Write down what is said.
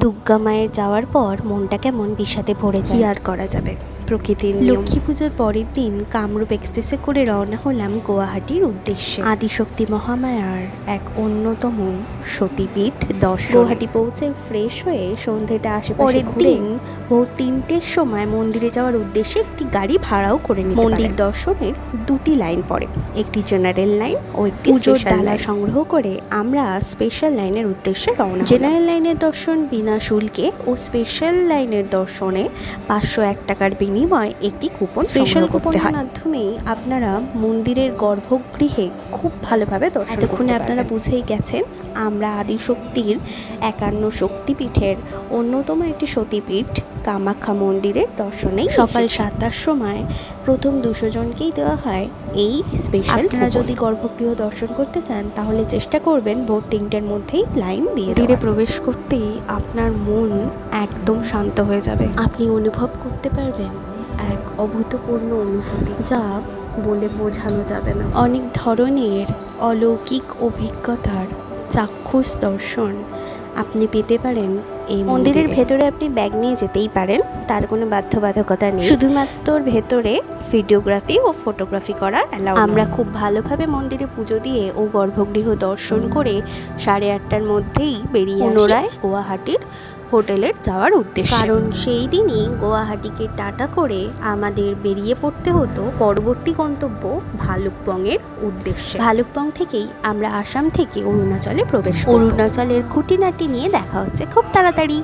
দুর্গা মায়ের যাওয়ার পর মনটা কেমন বিষাদে ভরে যায়। আর করা যাবে? প্রকৃতির লক্ষ্মী পুজোর পরের দিন কামরূপ এক্সপ্রেসে করে রওনা হলাম গুয়াহাটির উদ্দেশ্যে। আদিশক্তি মহামায়ার এক অন্যতম সতীপীঠ দর্শন। গুয়াহাটি পৌঁছে ফ্রেশ হয়ে সন্ধেটা আশেপাশে ঘুরে ভোর তিনটের সময় মন্দিরে যাওয়ার উদ্দেশ্যে একটি গাড়ি ভাড়াও করে নিতে মন্দির দর্শনের দুটি লাইন পড়ে। একটি জেনারেল লাইন ও একটি পুজোর ডালা লাইন সংগ্রহ করে আমরা স্পেশাল লাইনের উদ্দেশ্যে রওনা জেনারেল লাইনের দর্শন বিনা শুল্কে ও স্পেশাল লাইনের দর্শনে পাঁচশো এক টাকার বিনিময়ে একটি কুপন স্পেশাল কুপনের মাধ্যমেই আপনারা মন্দিরের গর্ভগৃহে খুব ভালোভাবে দর্শন এতক্ষণে আপনারা বুঝেই গেছেন আমরা আদিশক্তির একান্ন শক্তিপীঠের অন্যতম একটি সতীপীঠ কামাখ্যা মন্দিরের দর্শনে সকাল সাতটার সময় প্রথম দুশো জনকেই দেওয়া হয় এই স্পেশাল আপনারা যদি গর্ভগৃহ দর্শন করতে চান তাহলে চেষ্টা করবেন ভোর তিনটের মধ্যেই লাইন দিয়ে ধীরে প্রবেশ করতেই আপনার মন একদম শান্ত হয়ে যাবে। আপনি অনুভব করতে পারবেন এক অভূতপূর্ণ অনুভূতি যা বলে বোঝানো যাবে না। অনেক ধরনের অলৌকিক অভিজ্ঞতার চাক্ষুষ দর্শন আপনি পেতে পারেন এই মন্দিরের ভেতরে আপনি ব্যাগ নিয়ে যেতেই পারেন তার কোনো বাধ্যবাধকতা নেই। শুধুমাত্র ভেতরে ভিডিওগ্রাফি ও ফটোগ্রাফি করা অ্যালাউ আমরা খুব ভালোভাবে মন্দিরে পুজো দিয়ে ও গর্ভগৃহ দর্শন করে সাড়ে আটটার মধ্যেই বেরিয়ে পুনরায় গুয়াহাটির হোটেলের যাওয়ার উদ্দেশ্য। কারণ সেই দিনই গুয়াহাটিকে টাটা করে আমাদের বেরিয়ে পড়তে হতো পরবর্তী গন্তব্য ভালুকপংয়ের উদ্দেশ্যে। ভালুকপং থেকেই আমরা আসাম থেকে অরুণাচলে প্রবেশ। অরুণাচলের খুঁটিনাটি নিয়ে দেখা হচ্ছে খুব তাড়াতাড়ি।